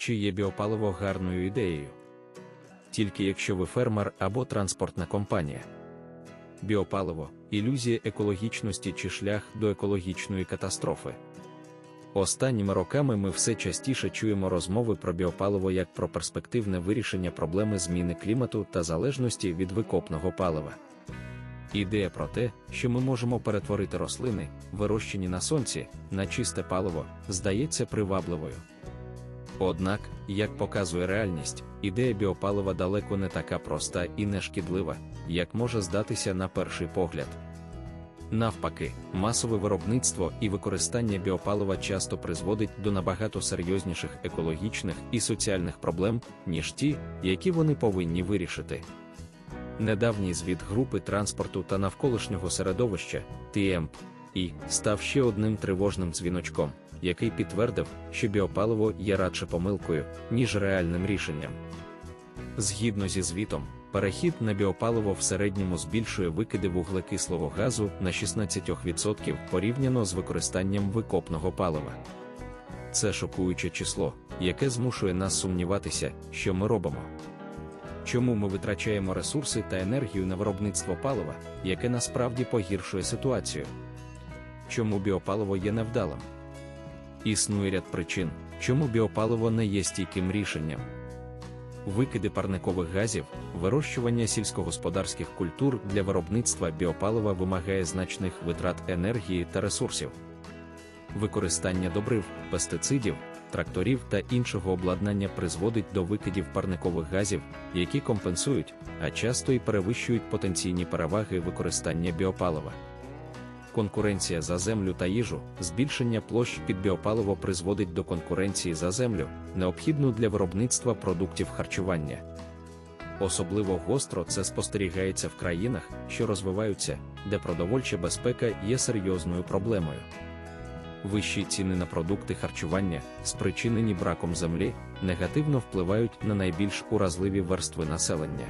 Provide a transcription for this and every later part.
чи є біопаливо гарною ідеєю. Тільки якщо ви фермер або транспортна компанія. Біопаливо ілюзія екологічності чи шлях до екологічної катастрофи. Останніми роками ми все частіше чуємо розмови про біопаливо як про перспективне вирішення проблеми зміни клімату та залежності від викопного палива. Ідея про те, що ми можемо перетворити рослини, вирощені на сонці, на чисте паливо, здається привабливою. Однак, як показує реальність, ідея біопалива далеко не така проста і не шкідлива, як може здатися на перший погляд. Навпаки, масове виробництво і використання біопалива часто призводить до набагато серйозніших екологічних і соціальних проблем, ніж ті, які вони повинні вирішити. Недавній звіт групи транспорту та навколишнього середовища ТМП і став ще одним тривожним дзвіночком, який підтвердив, що біопаливо є радше помилкою, ніж реальним рішенням. Згідно зі звітом, перехід на біопаливо в середньому збільшує викиди вуглекислого газу на 16% порівняно з використанням викопного палива. Це шокуюче число, яке змушує нас сумніватися, що ми робимо. Чому ми витрачаємо ресурси та енергію на виробництво палива, яке насправді погіршує ситуацію? Чому біопаливо є невдалим? Існує ряд причин, чому біопаливо не є стійким рішенням. Викиди парникових газів, вирощування сільськогосподарських культур для виробництва біопалива вимагає значних витрат енергії та ресурсів. Використання добрив, пестицидів, тракторів та іншого обладнання призводить до викидів парникових газів, які компенсують, а часто і перевищують потенційні переваги використання біопалива. Конкуренція за землю та їжу, збільшення площ під біопаливо призводить до конкуренції за землю, необхідну для виробництва продуктів харчування. Особливо гостро це спостерігається в країнах, що розвиваються, де продовольча безпека є серйозною проблемою. Вищі ціни на продукти харчування, спричинені браком землі, негативно впливають на найбільш уразливі верстви населення.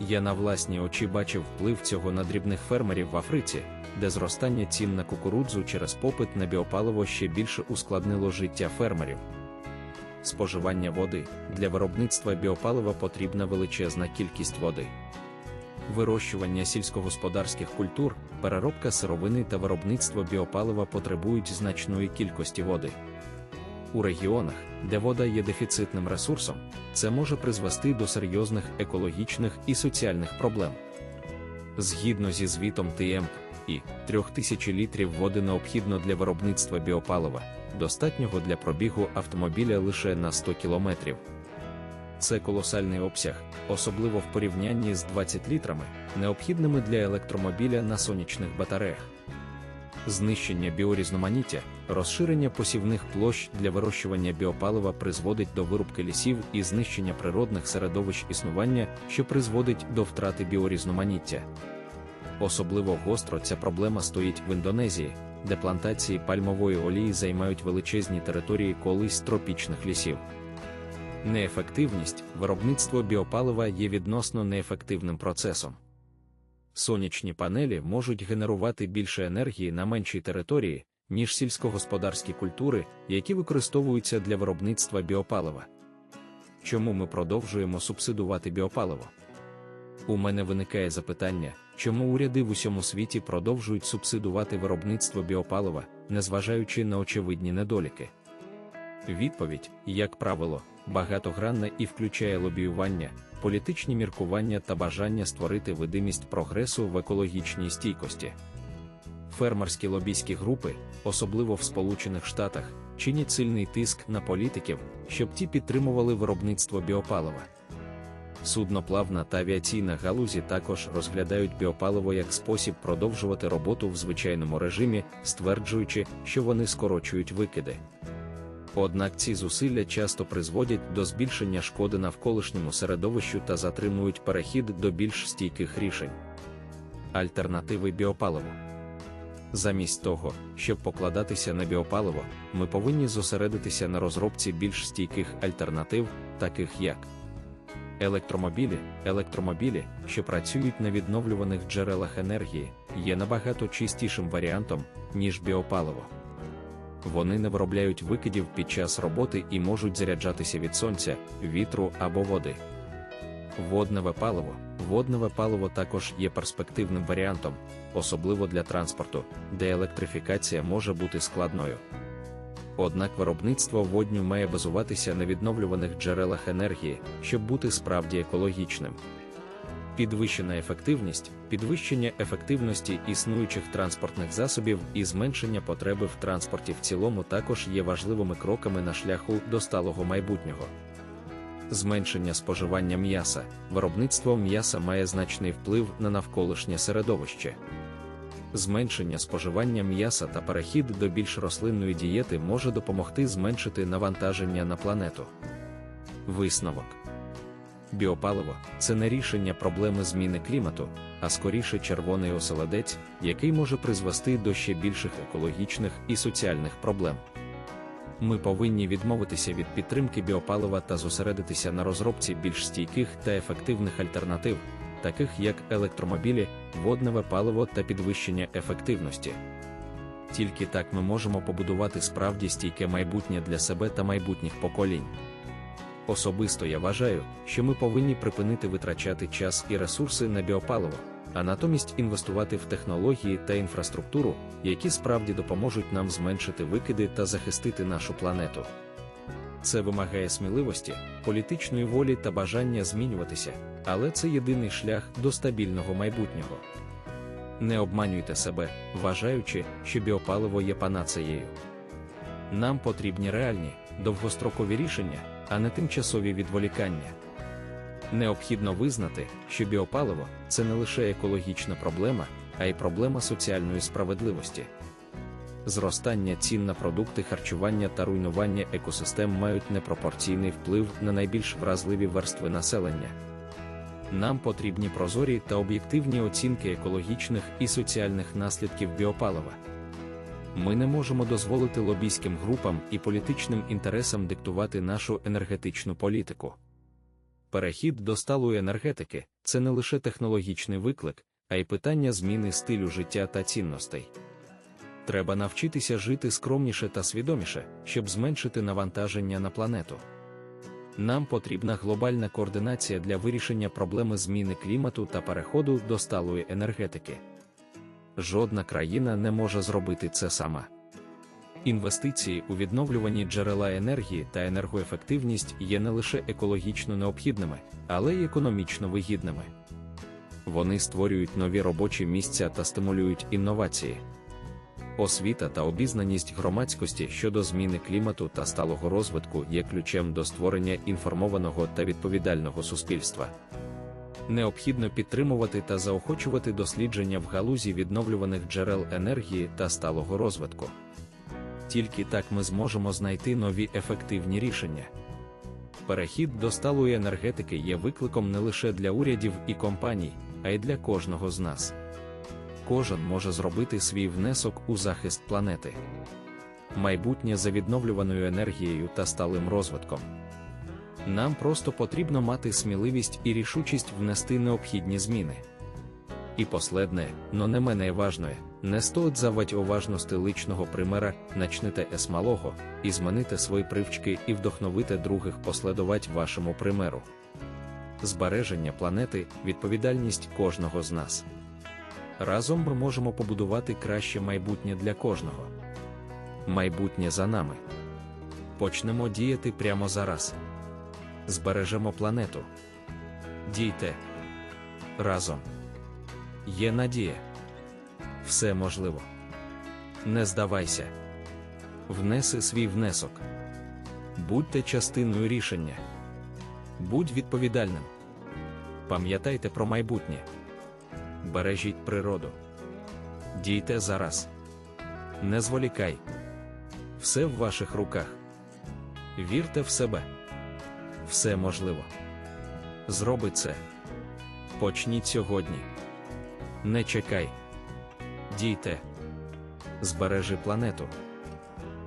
Я на власні очі бачив вплив цього на дрібних фермерів в Африці, де зростання цін на кукурудзу через попит на біопаливо ще більше ускладнило життя фермерів. Споживання води для виробництва біопалива потрібна величезна кількість води. Вирощування сільськогосподарських культур, переробка сировини та виробництво біопалива потребують значної кількості води. У регіонах, де вода є дефіцитним ресурсом, це може призвести до серйозних екологічних і соціальних проблем. Згідно зі звітом ТМ, і 3000 літрів води необхідно для виробництва біопалива, достатнього для пробігу автомобіля лише на 100 кілометрів. Це колосальний обсяг, особливо в порівнянні з 20 літрами, необхідними для електромобіля на сонячних батареях. Знищення біорізноманіття, розширення посівних площ для вирощування біопалива призводить до вирубки лісів і знищення природних середовищ існування, що призводить до втрати біорізноманіття. Особливо гостро ця проблема стоїть в Індонезії, де плантації пальмової олії займають величезні території колись тропічних лісів. Неефективність виробництво біопалива є відносно неефективним процесом. Сонячні панелі можуть генерувати більше енергії на меншій території, ніж сільськогосподарські культури, які використовуються для виробництва біопалива. Чому ми продовжуємо субсидувати біопаливо? У мене виникає запитання, чому уряди в усьому світі продовжують субсидувати виробництво біопалива, незважаючи на очевидні недоліки. Відповідь, як правило, багатогранна і включає лобіювання, політичні міркування та бажання створити видимість прогресу в екологічній стійкості. Фермерські лобійські групи, особливо в Сполучених Штатах, чинять сильний тиск на політиків, щоб ті підтримували виробництво біопалива. Судноплавна та авіаційна галузі також розглядають біопаливо як спосіб продовжувати роботу в звичайному режимі, стверджуючи, що вони скорочують викиди. Однак ці зусилля часто призводять до збільшення шкоди навколишньому середовищу та затримують перехід до більш стійких рішень. Альтернативи біопаливу. Замість того, щоб покладатися на біопаливо, ми повинні зосередитися на розробці більш стійких альтернатив, таких як електромобілі, електромобілі, що працюють на відновлюваних джерелах енергії, є набагато чистішим варіантом, ніж біопаливо. Вони не виробляють викидів під час роботи і можуть заряджатися від сонця, вітру або води. Водневе паливо. Водневе паливо також є перспективним варіантом, особливо для транспорту, де електрифікація може бути складною. Однак виробництво водню має базуватися на відновлюваних джерелах енергії, щоб бути справді екологічним. Підвищена ефективність, підвищення ефективності існуючих транспортних засобів і зменшення потреби в транспорті в цілому також є важливими кроками на шляху до сталого майбутнього. Зменшення споживання м'яса. Виробництво м'яса має значний вплив на навколишнє середовище. Зменшення споживання м'яса та перехід до більш рослинної дієти може допомогти зменшити навантаження на планету. Висновок Біопаливо це не рішення проблеми зміни клімату, а скоріше червоний оселедець, який може призвести до ще більших екологічних і соціальних проблем. Ми повинні відмовитися від підтримки біопалива та зосередитися на розробці більш стійких та ефективних альтернатив, таких як електромобілі, водневе паливо та підвищення ефективності. Тільки так ми можемо побудувати справді стійке майбутнє для себе та майбутніх поколінь. Особисто я вважаю, що ми повинні припинити витрачати час і ресурси на біопаливо, а натомість інвестувати в технології та інфраструктуру, які справді допоможуть нам зменшити викиди та захистити нашу планету. Це вимагає сміливості, політичної волі та бажання змінюватися, але це єдиний шлях до стабільного майбутнього. Не обманюйте себе, вважаючи, що біопаливо є панацеєю. Нам потрібні реальні, довгострокові рішення, а не тимчасові відволікання. Необхідно визнати, що біопаливо це не лише екологічна проблема, а й проблема соціальної справедливості. Зростання цін на продукти харчування та руйнування екосистем мають непропорційний вплив на найбільш вразливі верстви населення. Нам потрібні прозорі та об'єктивні оцінки екологічних і соціальних наслідків біопалива. Ми не можемо дозволити лобійським групам і політичним інтересам диктувати нашу енергетичну політику. Перехід до сталої енергетики це не лише технологічний виклик, а й питання зміни стилю життя та цінностей. Треба навчитися жити скромніше та свідоміше, щоб зменшити навантаження на планету. Нам потрібна глобальна координація для вирішення проблеми зміни клімату та переходу до сталої енергетики. Жодна країна не може зробити це сама. Інвестиції у відновлювані джерела енергії та енергоефективність є не лише екологічно необхідними, але й економічно вигідними. Вони створюють нові робочі місця та стимулюють інновації. Освіта та обізнаність громадськості щодо зміни клімату та сталого розвитку є ключем до створення інформованого та відповідального суспільства. Необхідно підтримувати та заохочувати дослідження в галузі відновлюваних джерел енергії та сталого розвитку. Тільки так ми зможемо знайти нові ефективні рішення. Перехід до сталої енергетики є викликом не лише для урядів і компаній, а й для кожного з нас. Кожен може зробити свій внесок у захист планети. Майбутнє за відновлюваною енергією та сталим розвитком. Нам просто потрібно мати сміливість і рішучість внести необхідні зміни. І последне, но не мене важное, не стоїть завать уважності личного примера, начните с малого, і змінити свої привчки і вдохновити других послідувати вашому примеру. Збереження планети відповідальність кожного з нас. Разом ми можемо побудувати краще майбутнє для кожного. Майбутнє за нами. Почнемо діяти прямо зараз. Збережемо планету. Дійте разом. Є надія. Все можливо. Не здавайся. Внеси свій внесок. Будьте частиною рішення. Будь відповідальним. Пам'ятайте про майбутнє. Бережіть природу. Дійте зараз. Не зволікай. Все в ваших руках. Вірте в себе. Все можливо. Зроби це. Почніть сьогодні. Не чекай. Дійте. Збережи планету.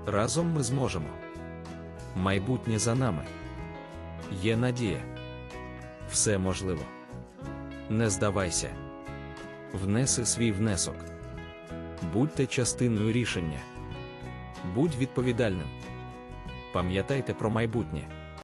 Разом ми зможемо. Майбутнє за нами. Є надія. Все можливо. Не здавайся. Внеси свій внесок. Будьте частиною рішення. Будь відповідальним. Пам'ятайте про майбутнє.